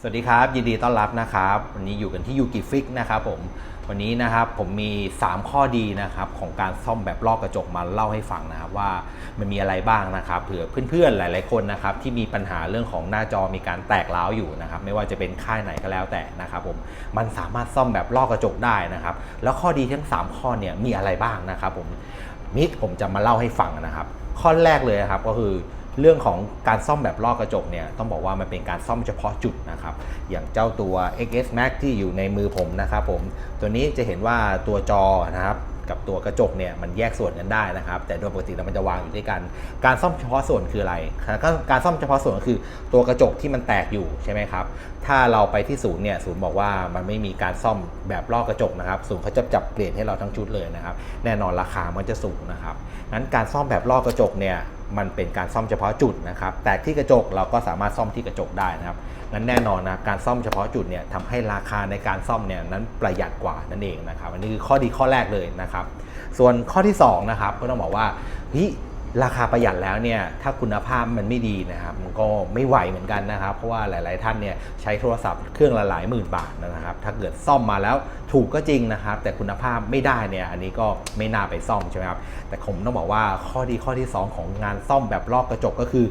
สวัสดีครับ ยินดีต้อนรับนะครับ วันนี้อยู่กันที่ยูกิฟิกนะครับผมวันนี้นะครับผมมี 3 ข้อดีนะครับของการซ่อมแบบลอกกระจกมาเล่าให้ฟังนะครับว่ามันมีอะไรบ้างนะครับเผื่อเพื่อนๆหลาย ๆคนนะครับที่มีปัญหาเรื่องของหน้าจอมีการแตกร้าวอยู่นะครับไม่ว่าจะเป็นค่ายไหนก็แล้วแต่นะครับผมมันสามารถซ่อมแบบลอกกระจกได้นะครับแล้วข้อดีทั้ง 3 ข้อเนี่ยมีอะไรบ้างนะครับผมมิกผมจะมาเล่าให้ฟังนะครับ ข้อแรกเลยนะครับก็คือ เรื่องของการซ่อมแบบลอกกระจกเนี่ยต้องบอกว่ามันเป็นการซ่อมเฉพาะจุดนะครับ อย่างเจ้าตัว XS Max ที่อยู่ในมือผมนะครับผม ตัวนี้จะเห็นว่าตัวจอนะครับกับตัวกระจกเนี่ยมันแยกส่วนกันได้นะครับ แต่โดยปกติแล้วมันจะวางอยู่ด้วยกัน การซ่อมเฉพาะส่วนคืออะไรก็การซ่อมเฉพาะส่วนก็คือตัวกระจกที่มันแตกอยู่ใช่ไหมครับ ถ้าเราไปที่ศูนย์เนี่ยศูนย์บอกว่ามันไม่มีการซ่อมแบบลอกกระจกนะครับ ศูนย์เขาจะจับเปลี่ยนให้เราทั้งชุดเลยนะครับ แน่นอนราคามันจะสูงนะครับงั้นการซ่อมแบบลอกกระจกเนี่ย มันเป็นการซ่อมเฉพาะจุดนะครับ แต่ที่กระจกเราก็สามารถซ่อมที่กระจกได้นะครับงั้นแน่นอนนะการซ่อมเฉพาะจุดเนี่ยทำให้ราคาในการซ่อมเนี่ยนั้นประหยัดกว่านั่นเองนะครับอันนี้คือข้อดีข้อแรกเลยนะครับ ส่วนข้อที่สองนะครับก็ต้องบอกว่าเฮ้ย ราคาประหยัดแล้วเนี่ยถ้าคุณภาพมันไม่ดีนะครับมันก็ไม่ไหวเหมือนกันนะครับ เพราะว่าหลาย ๆ ท่านเนี่ยใช้โทรศัพท์เครื่องละหลายหมื่นบาทนะครับ ถ้าเกิดซ่อมมาแล้วถูกก็จริงนะครับ แต่คุณภาพไม่ได้เนี่ยอันนี้ก็ไม่น่าไปซ่อมใช่ไหมครับแต่ผมต้องบอกว่าข้อดีข้อที่ 2 ของงานซ่อมแบบลอกกระจกก็คือ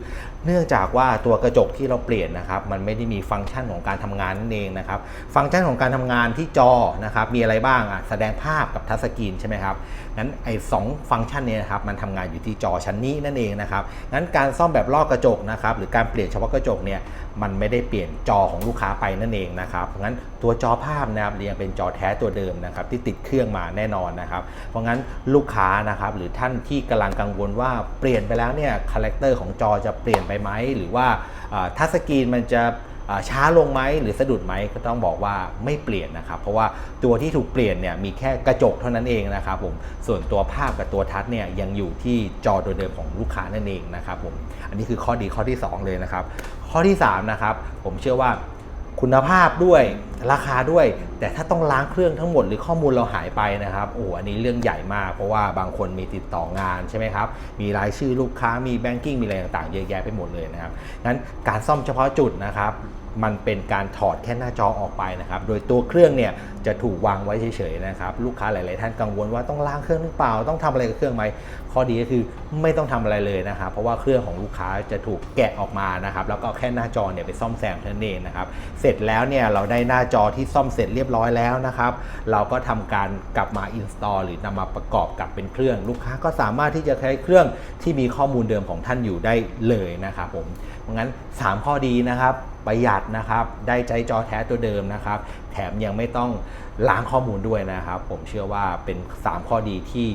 เนื่องจากว่าตัวกระจกที่เราเปลี่ยนนะครับ มันไม่ได้มีฟังก์ชันของการทำงานนั่นเองนะครับฟังก์ชันของการทำงานที่จอนะครับมีอะไรบ้างอะแสดงภาพกับทัชสกรีนใช่ไหมครับงั้นไอ้สองฟังก์ชันเนี้นะครับมันทำงานอยู่ที่จอชั้นนี้นั่นเองนะครับงั้นการซ่อมแบบลอกกระจกนะครับหรือการเปลี่ยนเฉพาะกระจกเนี่ยมันไม่ได้เปลี่ยนจอของลูกค้าไปนั่นเองนะครับงั้นตัวจอภาพนะครับยังเป็นจอแท้ตัวเดิมนะครับที่ติดเครื่องมาแน่นอนนะครับเพราะงั้นลูกค้านะครับหรือท่านที่กำลังกังวลว่าเปลี่ยนไปแล้วเนี่ยคาแรคเตอร์ของจอจะเปลี่ยนไปไหมหรือว่าทัชสกรีนมันจะ ช้าลงไหมหรือสะดุดไหมก็ต้องบอกว่าไม่เปลี่ยนนะครับเพราะว่าตัวที่ถูกเปลี่ยนเนี่ยมีแค่กระจกเท่านั้นเองนะครับผมส่วนตัวภาพกับตัวทัชเนี่ยยังอยู่ที่จอตัวเดิมของลูกค้านั่นเองนะครับผมอันนี้คือข้อดีข้อที่ 2 เลยนะครับข้อที่3นะครับผมเชื่อว่า คุณภาพด้วยราคาด้วย แต่ถ้าต้องล้างเครื่องทั้งหมดหรือข้อมูลเราหายไปนะครับโอ้โหอันนี้เรื่องใหญ่มาก เพราะว่าบางคนมีติดต่องานใช่ไหมครับ มีรายชื่อลูกค้ามีแบงกิ้งมีอะไรต่างๆเยอะแยะไปหมดเลยนะครับงั้นการซ่อมเฉพาะจุดนะครับ มันเป็นการถอดแค่หน้าจอออกไปนะครับ โดยตัวเครื่องเนี่ยจะถูกวางไว้เฉยๆนะครับ ลูกค้าหลาย ๆ ท่านกังวลว่าต้องล้างเครื่องหรือเปล่า ต้องทำอะไรกับเครื่องไหม ข้อดีก็คือไม่ต้องทำอะไรเลยนะครับ เพราะว่าเครื่องของลูกค้าจะถูกแกะออกมานะครับ แล้วก็แค่หน้าจอเนี่ยไปซ่อมแซมเท่านั้นเองนะครับ เสร็จแล้วเนี่ยเราได้หน้าจอที่ซ่อมเสร็จเรียบร้อยแล้วนะครับ เราก็ทำการกลับมา install หรือนำมาประกอบกับเป็นเครื่อง ลูกค้าก็สามารถที่จะใช้เครื่องที่มีข้อมูลเดิมของท่านอยู่ได้เลยนะครับผม เพราะงั้น 3 ข้อดีนะครับ ประหยัดนะครับ ได้ใจจอแท้ตัวเดิมนะครับ แถมยังไม่ต้องล้างข้อมูลด้วยนะครับ ผมเชื่อว่าเป็น 3 ข้อดีที่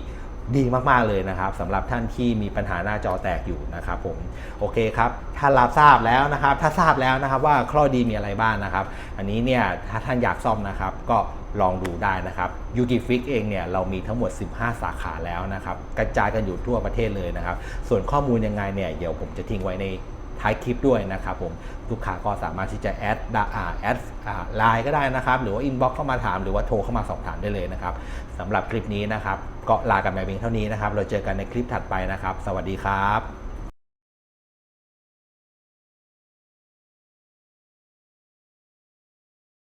ดีมากๆเลยนะครับสำหรับท่านที่มีปัญหาหน้าจอแตกอยู่นะครับผมโอเคครับถ้ารับทราบแล้วนะครับ ถ้าทราบแล้วนะครับว่าข้อดีมีอะไรบ้างนะครับ อันนี้เนี่ยถ้าท่านอยากซ่อมนะครับ ก็ลองดูได้นะครับยูกิฟิกเองเนี่ยเรามีทั้งหมด 15 สาขาแล้วนะครับ กระจายกันอยู่ทั่วประเทศเลยนะครับ ส่วนข้อมูลยังไงเนี่ยเดี๋ยวผมจะทิ้งไว้ใน ท้ายคลิปด้วยนะครับผมลูกค้าก็สามารถที่จะแอดอ่าแอดไลน์ก็ได้นะครับ หรือว่าอินบ็อกเข้ามาถามหรือว่าโทรเข้ามาสอบถามได้เลยนะครับสำหรับคลิปนี้นะครับก็ลากันไปเพียงเท่านี้นะครับ เราเจอกันในคลิปถัดไปนะครับ สวัสดีครับ